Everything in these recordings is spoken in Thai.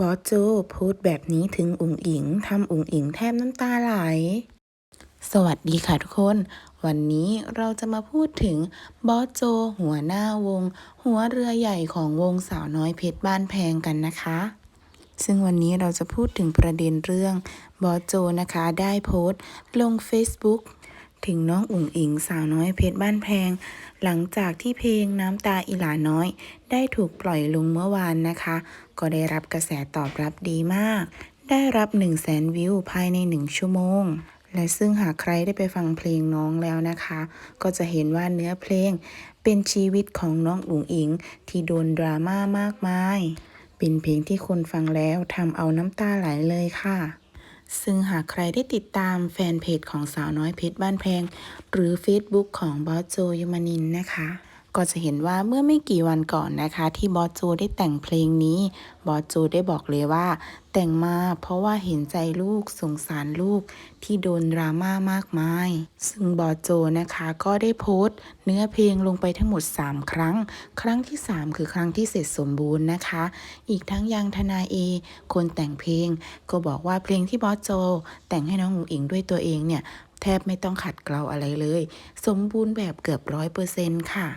บอสโจพูดแบบนี้ถึงอุ๋งอิงทำอุ๋งอิงแทบน้ำตาไหล สวัสดีค่ะทุกคน วันนี้เราจะมาพูดถึงบอสโจ หัวหน้าวง หัวเรือใหญ่ของวงสาวน้อยเพชรบ้านแพงกันนะคะ ซึ่งวันนี้เราจะพูดถึงประเด็นเรื่องบอสโจนะคะได้โพสต์ลง Facebook ถึงน้องอุ๋งอิงสาวน้อยเพชรบ้านแพง หลังจากที่เพลงน้ำตาอีหลาน้อย ได้ถูกปล่อยลงเมื่อวานนะคะ ก็ได้รับกระแสตอบรับดีมาก ได้รับ1 0 0 0 0แสนวิวภายใน 1 ชั่วโมง และซึ่งหากใครได้ไปฟังเพลงน้องแล้วนะคะ ก็จะเห็นว่าเนื้อเพลง เป็นชีวิตของน้องอุ๋งอิง ที่โดนดราม่ามากมาย เป็นเพลงที่คนฟังแล้วทำเอาน้ำตาไหลเลยค่ะ ซึ่งหากใครได้ติดตามแฟนเพจของสาวน้อยเพชรบ้านแพง หรือ Facebook ของบอสโจยมานินนะคะ ก็จะเห็นว่าเมื่อไม่กี่วันก่อนนะคะ ที่บอสโจได้แต่งเพลงนี้ บอสโจได้บอกเลยว่า แต่งมาเพราะว่าเห็นใจลูกสงสารลูกที่โดนดราม่ามากมาย ซึ่งบอสโจนะคะก็ได้โพสต์ เนื้อเพลงลงไปทั้งหมด 3 ครั้ง ครั้งที่ 3 คือครั้งที่เสร็จสมบูรณ์นะคะ อีกทั้งยังทนายเอคนแต่งเพลง ก็บอกว่าเพลงที่บอสโจ แต่งให้น้องอุ๋งอิงด้วยตัวเองเนี่ยแทบไม่ต้องขัดเกลาอะไรเลย สมบูรณ์แบบเกือบร้อยเปอร์เซ็นต์ค่ะ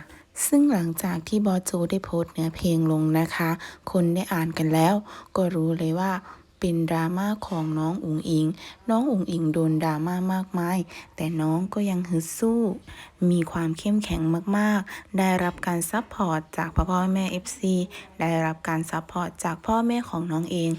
ซึ่งหลังจากที่บอสโจได้โพสต์เนื้อเพลงลงนะคะ คนได้อ่านกันแล้ว ก็รู้เลยว่าเป็นดราม่าของน้องอุ๋งอิง น้องอุ๋งอิงโดนดราม่ามากมาย แต่น้องก็ยังฮึดสู้ มีความเข้มแข็งมากๆ ได้รับการซัพพอร์ตจากพ่อพ่อแม่ FC ได้รับการซัพพอร์ตจากพ่อแม่ของน้องเอง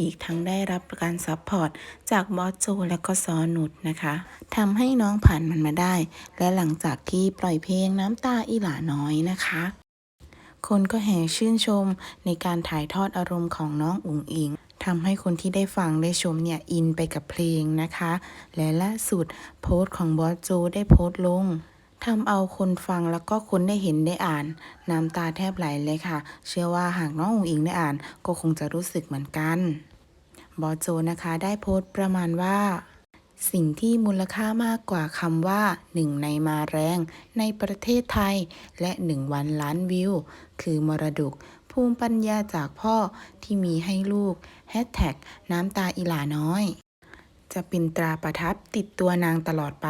อีกทั้งได้รับการซัพพอร์ตจากบอสโจและก็ซอนุดนะคะทำให้น้องผ่านมันมาได้ และหลังจากที่ปล่อยเพลงน้ำตาอีหลาน้อยนะคะ คนก็แห่ชื่นชมในการถ่ายทอดอารมณ์ของน้องอุ๋งอิงทำให้คนที่ได้ฟังได้ชมเนี่ยอินไปกับเพลงนะคะ และล่าสุดโพสต์ของบอสโจได้โพสต์ลง ทำเอาคนฟังแล้วก็คนได้เห็นได้อ่าน น้ำตาแทบไหลเลยค่ะ เชื่อว่าหากน้องอุ๋งอิงได้อ่าน ก็คงจะรู้สึกเหมือนกัน บอโจนะคะได้โพสต์ประมาณว่าสิ่งที่มูลค่ามากกว่าคำว่าหนึ่งในมาแรงในประเทศไทย และหนึ่งวันล้านวิว คือมรดก ภูมิปัญญาจากพ่อที่มีให้ลูกแฮชแท็กน้ำตาอีหลาน้อย จะเป็นตราประทับติดตัวนางตลอดไป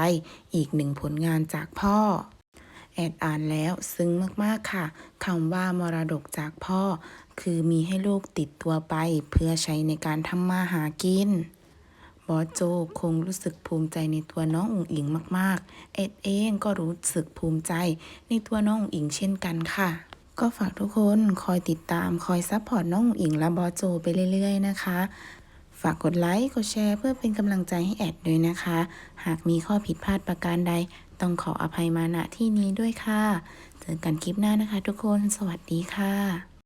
อีกหนึ่งผลงานจากพ่อ แอดอ่านแล้วซึ้งมากๆค่ะคำว่ามรดกจากพ่อ คือมีให้ลูกติดตัวไป เพื่อใช้ในการทำมาหากินบอสโจคงรู้สึกภูมิใจในตัวน้องอุ๋งอิงมาก ๆ เอ็ดเองก็รู้สึกภูมิใจในตัวน้องอุ๋งอิงเช่นกันค่ะ ก็ฝากทุกคนคอยติดตามคอยซัพพอร์ตน้องอุ๋งอิงและบอสโจไปเรื่อย ๆ นะคะ ฝากกดไลค์ กดแชร์เพื่อเป็นกำลังใจให้แอดด้วยนะคะ หากมีข้อผิดพลาดประการใด ต้องขออภัยมาณที่นี้ด้วยค่ะ เจอกันคลิปหน้านะคะทุกคน สวัสดีค่ะ